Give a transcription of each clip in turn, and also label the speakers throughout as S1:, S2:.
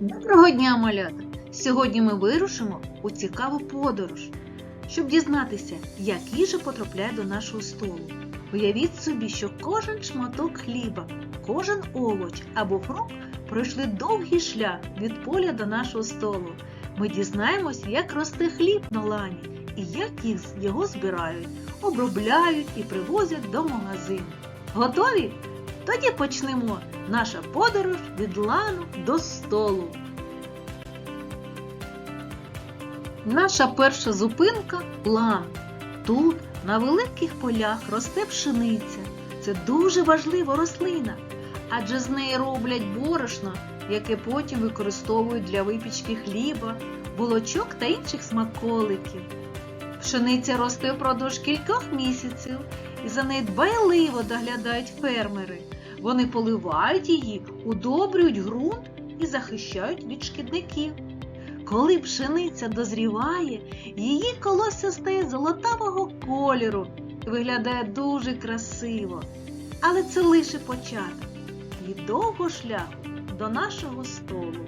S1: Доброго дня, малята! Сьогодні ми вирушимо у цікаву подорож, щоб дізнатися, як їжа потрапляє до нашого столу. Уявіть собі, що кожен шматок хліба, кожен овоч або фрукт пройшли довгий шлях від поля до нашого столу. Ми дізнаємось, як росте хліб на лані і як їх його збирають, обробляють і привозять до магазину. Готові? Тоді почнемо наша подорож від лану до столу. Наша перша зупинка лан. Тут на великих полях росте пшениця. Це дуже важлива рослина, адже з неї роблять борошно, яке потім використовують для випічки хліба, булочок та інших смаколиків. Пшениця росте впродовж кількох місяців і за нею дбайливо доглядають фермери. Вони поливають її, удобрюють ґрунт і захищають від шкідників. Коли пшениця дозріває, її колосся стає золотавого кольору і виглядає дуже красиво. Але це лише початок і довго шляху до нашого столу.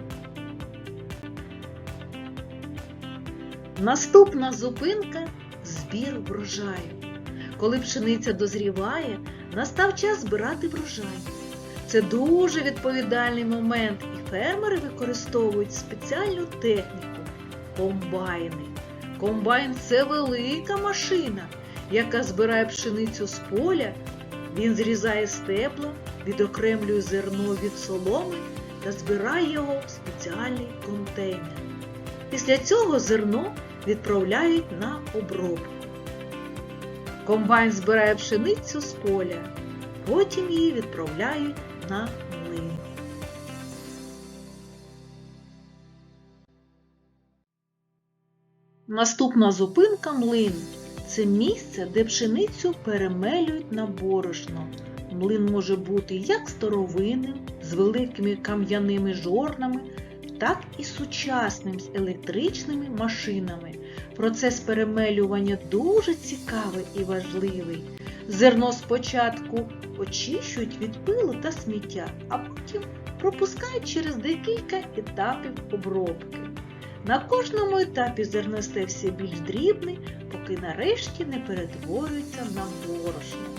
S1: Наступна зупинка збір врожаю. Коли пшениця дозріває, настав час збирати врожай. Це дуже відповідальний момент, і фермери використовують спеціальну техніку комбайни. Комбайн це велика машина, яка збирає пшеницю з поля, він зрізає стебло, відокремлює зерно від соломи та збирає його в спеціальний контейнер. Після цього зерно відправляють на обробку. Комбайн збирає пшеницю з поля, потім її відправляють на млин. Наступна зупинка млин. Це місце, де пшеницю перемелюють на борошно. Млин може бути як старовинним, з великими кам'яними жорнами, так і сучасним з електричними машинами. Процес перемелювання дуже цікавий і важливий. Зерно спочатку очищують від пилу та сміття, а потім пропускають через декілька етапів обробки. На кожному етапі зерно все більш дрібне, поки нарешті не перетворюється на борошно.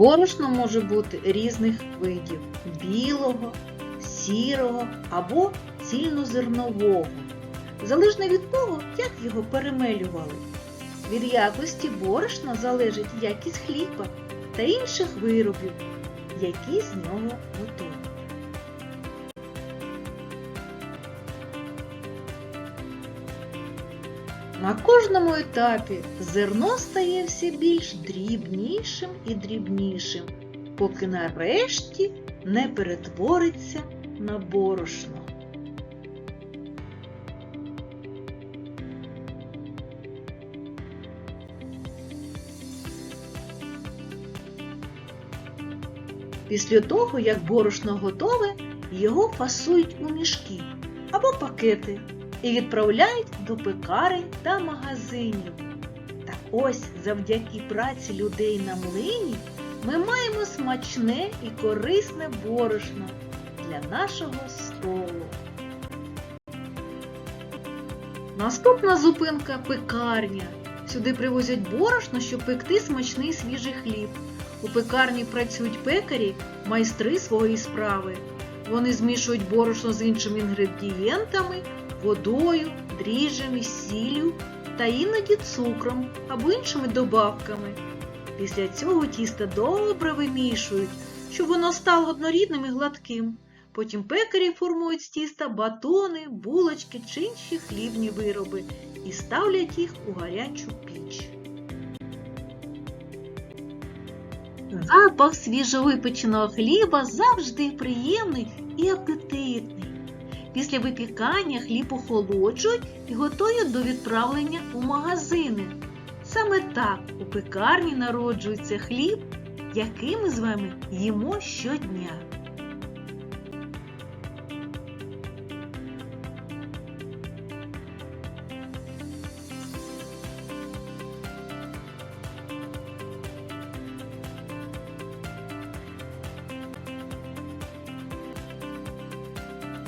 S1: Борошно може бути різних видів білого, сірого або цільнозернового, залежно від того, як його перемелювали. Від якості борошна залежить якість хліба та інших виробів, які з нього готові. На кожному етапі зерно стає все більш дрібнішим і дрібнішим, поки нарешті не перетвориться на борошно. Після того, як борошно готове, його фасують у мішки або пакети і відправляють до пекарень та магазинів. Та ось завдяки праці людей на млині ми маємо смачне і корисне борошно для нашого столу. Наступна зупинка пекарня. Сюди привозять борошно, щоб пекти смачний свіжий хліб. У пекарні працюють пекарі, майстри своєї справи. Вони змішують борошно з іншими інгредієнтами, водою, дріжджами, сіллю та іноді цукром або іншими добавками. Після цього тісто добре вимішують, щоб воно стало однорідним і гладким. Потім пекарі формують з тіста батони, булочки чи інші хлібні вироби і ставлять їх у гарячу піч. Запах свіжовипеченого хліба завжди приємний і апетитний. Після випікання хліб охолоджують і готують до відправлення у магазини. Саме так у пекарні народжується хліб, який ми з вами їмо щодня.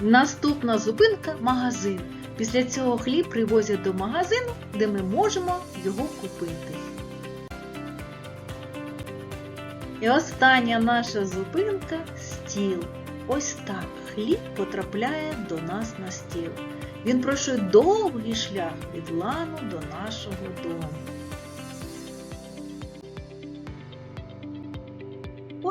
S1: Наступна зупинка магазин. Після цього хліб привозять до магазину, де ми можемо його купити. І остання наша зупинка стіл. Ось так хліб потрапляє до нас на стіл. Він пройшов довгий шлях від лану до нашого дому.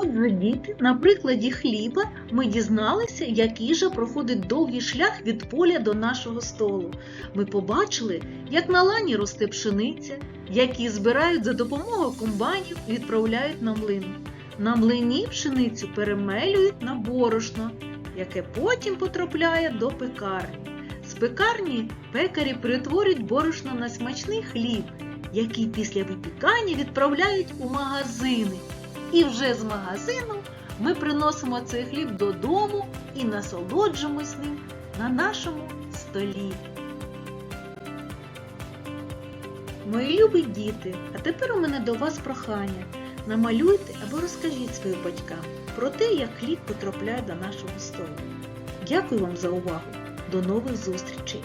S1: Отже, діти, на прикладі хліба ми дізналися, який же проходить довгий шлях від поля до нашого столу. Ми побачили, як на лані росте пшениця, які збирають за допомогою комбайнів і відправляють на млин. На млині пшеницю перемелюють на борошно, яке потім потрапляє до пекарні. З пекарні пекарі перетворюють борошно на смачний хліб, який після випікання відправляють у магазини. І вже з магазину ми приносимо цей хліб додому і насолоджуємось ним на нашому столі. Мої любі діти, а тепер у мене до вас прохання. Намалюйте або розкажіть своїм батькам про те, як хліб потрапляє до нашого столу. Дякую вам за увагу. До нових зустрічей!